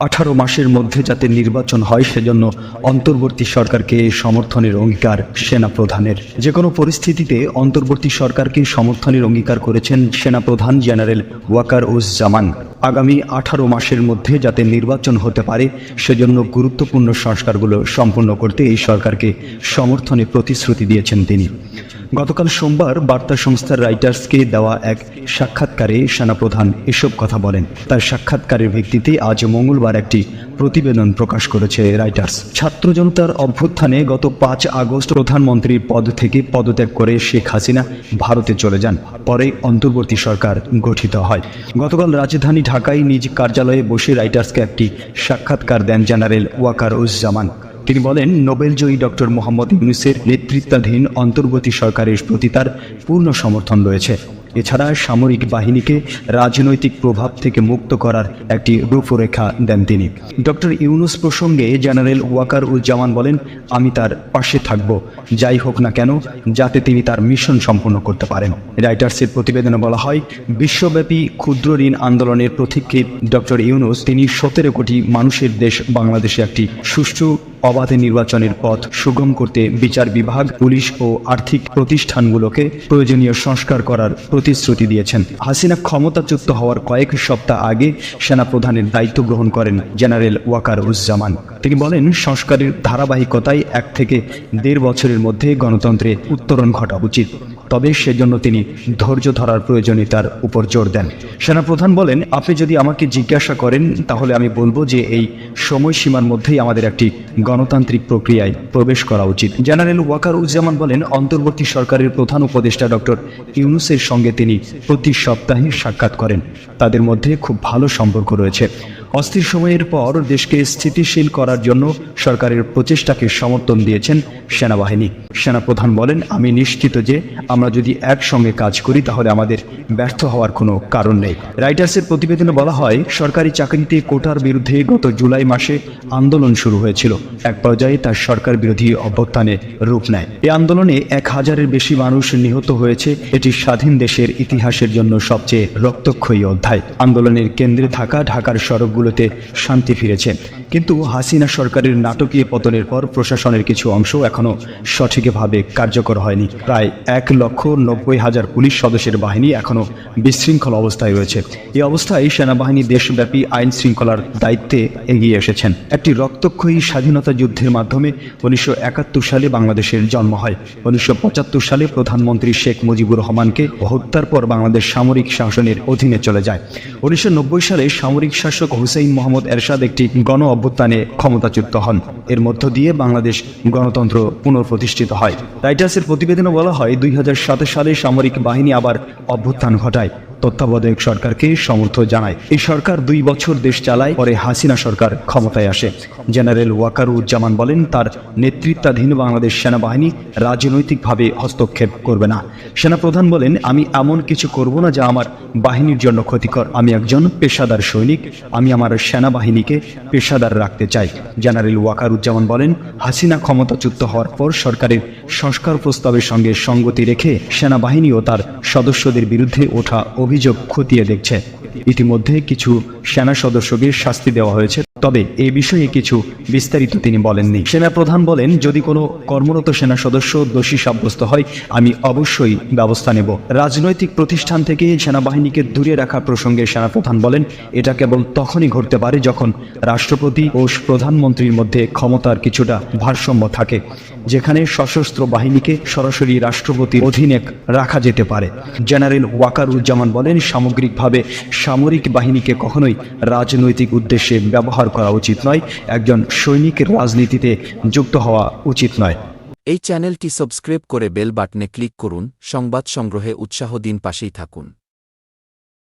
আঠারো মাসের মধ্যে যাতে নির্বাচন হয় সেজন্য অন্তর্বর্তী সরকারকে সমর্থনের অঙ্গীকার সেনাপ্রধানের। যে কোনো পরিস্থিতিতে অন্তর্বর্তী সরকারকে সমর্থনের অঙ্গীকার করেছেন সেনাপ্রধান জেনারেল ওয়াকার উজ জামান। আগামী আঠারো মাসের মধ্যে যাতে নির্বাচন হতে পারে, সেজন্য গুরুত্বপূর্ণ সংস্কারগুলো সম্পূর্ণ করতে এই সরকারকে সমর্থনে প্রতিশ্রুতি দিয়েছেন তিনি। গতকাল সোমবার বার্তা সংস্থার রাইটার্সকে দেওয়া এক সাক্ষাৎকারে সেনাপ্রধান এসব কথা বলেন। তার সাক্ষাৎকারের ভিত্তিতে আজ মঙ্গলবার একটি প্রতিবেদন প্রকাশ করেছে রাইটার্স ছাত্র জনতার অভ্যুত্থানে গত পাঁচ আগস্ট প্রধানমন্ত্রীর পদ থেকে পদত্যাগ করে শেখ হাসিনা ভারতে চলে যান। পরে অন্তর্বর্তী সরকার গঠিত হয়। গতকাল রাজধানী ঢাকায় নিজ কার্যালয়ে বসে রাইটার্সকে একটি সাক্ষাৎকার দেন জেনারেল ওয়াকার উজ্জামান তিনি বলেন নোবেলজয়ী ডক্টর মোহাম্মদ ইউনুসের নেতৃত্বাধীন অন্তর্বর্তী সরকারের প্রতি তার পূর্ণ সমর্থন রয়েছে। এছাড়া সামরিক বাহিনীকে রাজনৈতিক প্রভাব থেকে মুক্ত করার একটি রূপরেখা দেন তিনি। ডক্টর ইউনুস প্রসঙ্গে জেনারেল ওয়াকার উজ্জামান বলেন, আমি তার পাশে থাকব, যাই হোক না কেন, যাতে তিনি তার মিশন সম্পূর্ণ করতে পারেন। রাইটার্সের প্রতিবেদনে বলা হয়, বিশ্বব্যাপী ক্ষুদ্র ঋণ আন্দোলনের প্রতীক্ষিত ডক্টর ইউনুস, তিনি সতেরো কোটি মানুষের দেশ বাংলাদেশে একটি সুষ্ঠু অবাধে নির্বাচনের পথ সুগম করতে বিচার বিভাগ, পুলিশ ও আর্থিক প্রতিষ্ঠানগুলোকে প্রয়োজনীয় সংস্কার করার প্রতিশ্রুতি দিয়েছেন। হাসিনা ক্ষমতাচ্যুত হওয়ার কয়েক সপ্তাহ আগে সেনাপ্রধানের দায়িত্ব গ্রহণ করেন জেনারেল ওয়াকার উজ্জামান তিনি বলেন, সংস্কারের ধারাবাহিকতায় এক থেকে দেড় বছরের মধ্যে গণতন্ত্রে উত্তরণ ঘটা উচিত। তবে সেজন্য তিনি ধৈর্য ধরার প্রয়োজনীয়তার উপর জোর দেন। সেনাপ্রধান বলেন, আপনি যদি আমাকে জিজ্ঞাসা করেন, তাহলে আমি বলব যে এই সময়সীমার মধ্যেই আমাদের একটি গণতান্ত্রিক প্রক্রিয়ায় প্রবেশ করা উচিত। জেনারেল ওয়াকার উজ্জামান বলেন, অন্তর্বর্তী সরকারের প্রধান উপদেষ্টা ডক্টর ইউনুসের সঙ্গে তিনি প্রতি সপ্তাহে সাক্ষাৎ করেন। তাদের মধ্যে খুব ভালো সম্পর্ক রয়েছে। অস্থির সময়ের পর দেশকে স্থিতিশীল করার জন্য সরকারের প্রচেষ্টাকে সমর্থন দিয়েছেন সেনাবাহিনী। সেনাপ্রধান বলেন, আমি নিশ্চিত যে আমরা যদি একসঙ্গে কাজ করি, তাহলে আমাদের ব্যর্থ হওয়ার কোনো কারণ নেই। রাইটার্সের প্রতিবেদনে বলা হয়, সরকারি চাকরিতে কোটার বিরুদ্ধে গত জুলাই মাসে আন্দোলন শুরু হয়েছিল। এক পর্যায়ে তার সরকার বিরোধী অভ্যুত্থানে রূপ নেয়। এই আন্দোলনে এক হাজারের বেশি মানুষ নিহত হয়েছে। এটি স্বাধীন দেশের ইতিহাসের জন্য সবচেয়ে রক্তক্ষয়ী অধ্যায়। আন্দোলনের কেন্দ্রে থাকা ঢাকার সড়কগুলোতে শান্তি ফিরেছে। কিন্তু হাসিনা সরকারের নাটকীয় পতনের পর প্রশাসনের কিছু অংশ এখনও সঠিকভাবে কার্যকর হয়নি। প্রায় এক লক্ষ নব্বই হাজার পুলিশ সদস্যের বাহিনী এখনও বিশৃঙ্খল অবস্থায় রয়েছে। এই অবস্থায় সেনাবাহিনী দেশব্যাপী আইন শৃঙ্খলার দায়িত্বে এগিয়ে এসেছেন। একটি রক্তক্ষয়ী স্বাধীনতা যুদ্ধের মাধ্যমে উনিশশো একাত্তর সালে বাংলাদেশের জন্ম হয়। উনিশশো পঁচাত্তর সালে প্রধানমন্ত্রী শেখ মুজিবুর রহমানকে হত্যার পর বাংলাদেশ সামরিক শাসনের অধীনে চলে যায়। উনিশশো নব্বই সালে সামরিক শাসক হুসেইন মোহাম্মদ এরশাদ একটি গণ অভ্যুত্থানে ক্ষমতাচ্যুত হন। এর মধ্য দিয়ে বাংলাদেশ গণতন্ত্র পুনঃপ্রতিষ্ঠিত হয়। রাইটার্সের প্রতিবেদনে বলা হয়, দুই হাজার সাত সালে সামরিক বাহিনী আবার অভ্যুত্থান ঘটায়। তত্ত্বাবধায়ক সরকারকে সমর্থন জানায়। এই সরকার দুই বছর দেশ চালায়, পরে হাসিনা সরকার ক্ষমতায় আসে। জেনারেল ওয়াকারুজ্জামান বলেন, তার নেতৃত্বাধীন বাংলাদেশ সেনাবাহিনী রাজনৈতিকভাবে হস্তক্ষেপ করবে না। সেনাপ্রধান বলেন, আমি এমন কিছু করব না যা আমার বাহিনীর জন্য ক্ষতিকর। আমি একজন পেশাদার সৈনিক। আমি আমার সেনাবাহিনীকে পেশাদার রাখতে চাই। জেনারেল ওয়াকারুজ্জামান বলেন, হাসিনা ক্ষমতাচ্যুত হওয়ার পর সরকারের সংস্কার প্রস্তাবের সঙ্গে সঙ্গতি রেখে সেনাবাহিনী ও তার সদস্যদের বিরুদ্ধে ওঠা অভিযোগ খতিয়ে দেখছে। ইতিমধ্যে কিছু সেনা সদস্যকে শাস্তি দেওয়া হয়েছে। তবে এ বিষয়ে কিছু বিস্তারিত তিনি বলেননি। সেনাপ্রধান বলেন, যদি কোনো কর্মরত সেনা সদস্য দোষী সাব্যস্ত হয়, আমি অবশ্যই ব্যবস্থা নেব। রাজনৈতিক প্রতিষ্ঠান থেকে সেনাবাহিনীকে দূরে রাখা প্রসঙ্গে সেনাপ্রধান বলেন, এটা কেবল তখনই ঘটতে পারে যখন রাষ্ট্রপতি ও প্রধানমন্ত্রীর মধ্যে ক্ষমতার কিছুটা ভারসাম্য থাকে, যেখানে সশস্ত্র বাহিনীকে সরাসরি রাষ্ট্রপতির অধীনে রাখা যেতে পারে। জেনারেল ওয়াকারুজ্জামান বলেন, সামগ্রিকভাবে সামরিক বাহিনীকে কখনোই রাজনৈতিক উদ্দেশ্যে ব্যবহার করা উচিত নয়, একজন সৈনিকের রাজনীতিতে যুক্ত হওয়া উচিত নয়। এই চ্যানেলটি সাবস্ক্রাইব করে বেল বাটনে ক্লিক করুন, সংবাদ সংগ্রহে উৎসাহ দিন পাশেই থাকুন।